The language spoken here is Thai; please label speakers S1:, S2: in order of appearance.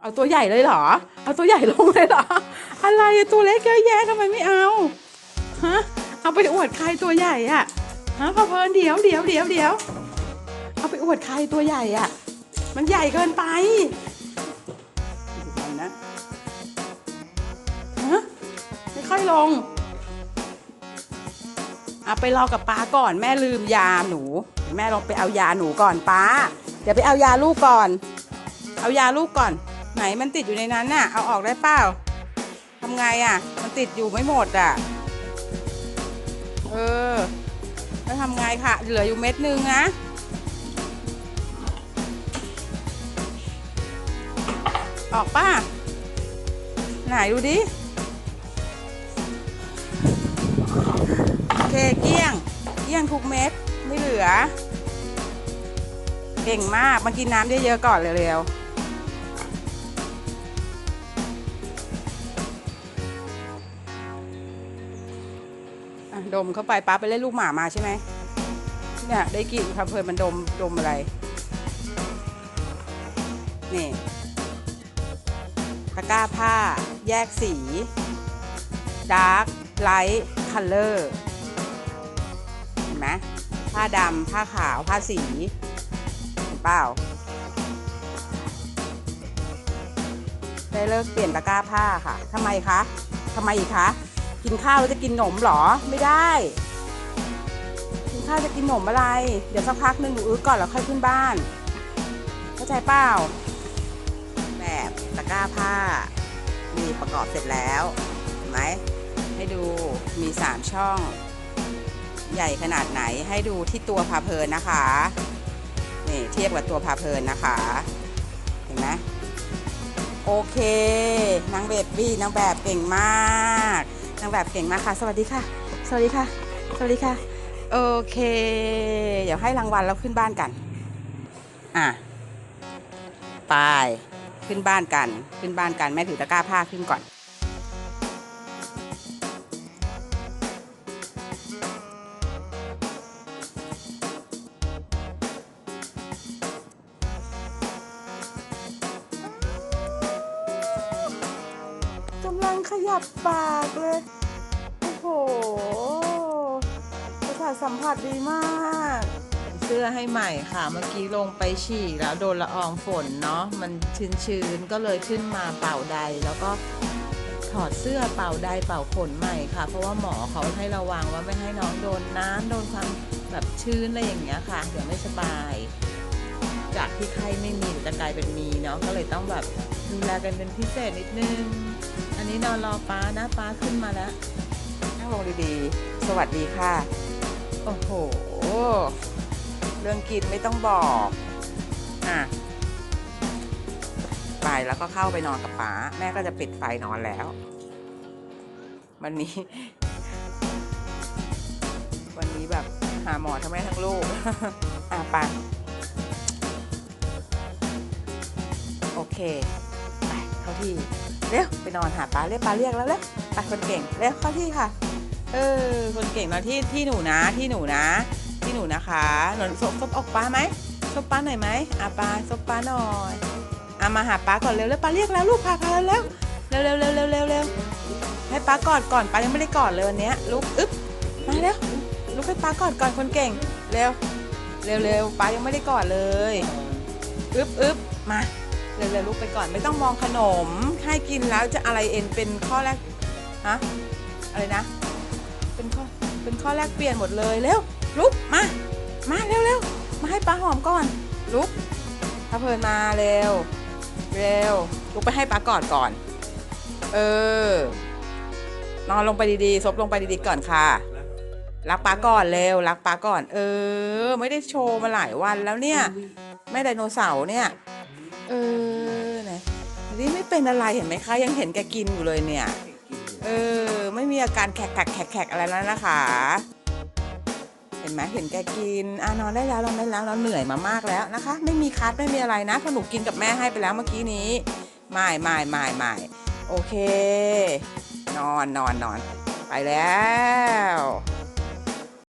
S1: เอาตัวใหญ่เลยเหรอ เอาตัวใหญ่ลงเลยเหรอ อะไรตัวเล็กเยอะแยะทำไมไม่เอา ฮะ เอาไปอวดใครตัวใหญ่อะฮะพอเพลินเดี๋ยวเดี๋ยวเดี๋ยวเดี๋ยว เอาไปอวดใครตัวใหญ่อะมันใหญ่เกินไปดูนนะฮะ ไม่ค่อยลง เอาไปรอกับป้าก่อนแม่ลืมยาหนู แม่ลองไปเอายาหนูก่อนป้า เดี๋ยวไปเอายาลูกก่อน เอายาลูกก่อน ไหนมันติดอยู่ในนั้นน่ะ เอาออกได้เปล่าทำไงอะ มันติดอยู่ไม่หมดอะ เออ แล้วทำไงค่ะ เหลืออยู่เม็ดนึงนะออกป่ะ ไหนดูดิ โอเคเกี้ยง เกี้ยงทุกเม็ด ไม่เหลือ เก่งมากมากินน้ำเยอะๆก่อนเร็วๆ อะดมเข้าไปป้าไปเล่นลูกหมามาใช่ไหมเนี่ยได้กลิ่นครับเพลินมันดมดมอะไร นี่ตะกร้าผ้า แยกสีดาร์กไลท์คัลเลอร์เห็นไหมผ้าดำผ้าขาวผ้าสีเห็นเปล่า ได้เลิกเปลี่ยนตะกร้าผ้าค่ะทำไมคะทำไมอีกคะ กินข้าวแล้วจะกินหนมหรอไม่ได้ กินข้าวจะกินหนมอะไร เดี๋ยวสักพักหนึ่งหนูอื้อก่อนแล้วค่อยขึ้นบ้าน เข้าใจเปล่าแบบตะกร้าผ้า มีประกอบเสร็จแล้วเห็นไหมให้ดูมี 3 ช่อง ใหญ่ขนาดไหนให้ดูที่ตัวพาเพลินนะคะนี่เทียบกับตัวพาเพลินนะคะ เห็นไหมโอเคนางแบบบี้นางแบบเก่งมาก นางแบบเก่งมากค่ะ สวัสดีค่ะ สวัสดีค่ะ สวัสดีค่ะ โอเค เดี๋ยวให้รางวัลแล้วขึ้นบ้านกัน อะไปขึ้นบ้านกัน ขึ้นบ้านกัน แม่ถือตะกร้าผ้าขึ้นก่อน ขยับปากเลย โอ้โหประสาทสัมผัสดีมาก
S2: เสื้อให้ใหม่ค่ะ เมื่อกี้ลงไปฉี่แล้วโดนละอองฝนเนาะ มันชื้นๆ ก็เลยขึ้นมาเป่าใดแล้วก็ถอดเสื้อเป่าใดเป่าขนใหม่ค่ะ เพราะว่าหมอเขาให้ระวังว่าไม่ให้น้องโดนน้ำโดนความแบบชื้นอะไรอย่างเงี้ยค่ะ เดี๋ยวไม่สบาย จากที่ไข้ไม่มีจะกลายเป็นมีเนาะก็เลยต้องแบบดูแลกันเป็นพิเศษนิดนึง อันนี้นอนรอป้านะป้าขึ้นมาแล้ว
S1: นั่งลงดีๆ สวัสดีค่ะ โอ้โห เรื่องกินไม่ต้องบอก อะ ไปแล้วก็เข้าไปนอนกับป๋าแม่ก็จะปิดไฟนอนแล้ว วันนี้ วันนี้แบบหาหมอทั้งแม่ทั้งลูก อะไปโอเค ไปเข้าที่ เร็วไปนอนหาป้าเรียกป้าเรียกแล้วเร็วไปคนเก่งเร็วเข้าที่ค่ะ เออคนเก่งนอนที่ที่หนูนะที่หนูนะ ที่หนูนะคะหนูซบซบอกป้าไหมซบป้าหน่อยไหมอะป้าซบป้าหน่อยอะมาหาป้าก่อนเร็วเร็วป้าเรียกแล้วลูกพาพาเร็วเร็วเร็วเร็วเร็วเร็วเร็วให้ป้ากอดก่อนป้ายังไม่ได้กอดเลยวันนี้ลุกอึ๊บมาเร็วลุกให้ป้ากอดก่อนคนเก่งเร็วเร็วเร็วป้ายังไม่ได้กอดเลยอึ๊บอึ๊บมา เร็วเร็วลุกไปก่อน ไม่ต้องมองขนมให้กินแล้วจะอะไรเอ็นเป็นข้อแรกฮะอะไรนะ เป็นข้อเป็นข้อแรกเปลี่ยนหมดเลยเร็วลุกมา มาเร็วเร็วมาให้ป้าหอมก่อน ลุกถ้าเพลินมาเร็ว เร็ว ลุกไปให้ป้ากอดก่อน เออนอนลงไปดีๆซบลงไปดีๆก่อนค่ะ รักป้าก่อนเร็วรักป้าก่อน เออ ไม่ได้โชว์มาหลายวันแล้วเนี่ยแม่ไดโนเสาร์เนี่ย เออ นี่ไม่เป็นอะไรเห็นไหมคะยังเห็นแกกินอยู่เลยเนี่ย เออ ไม่มีอาการแขกแขกแขกแขกอะไรแล้วนะคะ เห็นไหมเห็นแกกินอะนอนได้แล้วนอนได้แล้วเราเหนื่อยมามากแล้วนะคะ ไม่มีคัดไม่มีอะไรนะเพราะหนูกินกับแม่ให้ไปแล้วเมื่อกี้นี้ไม่ไม่ไม่ไม่โอเค นอนนอนนอนไปแล้ว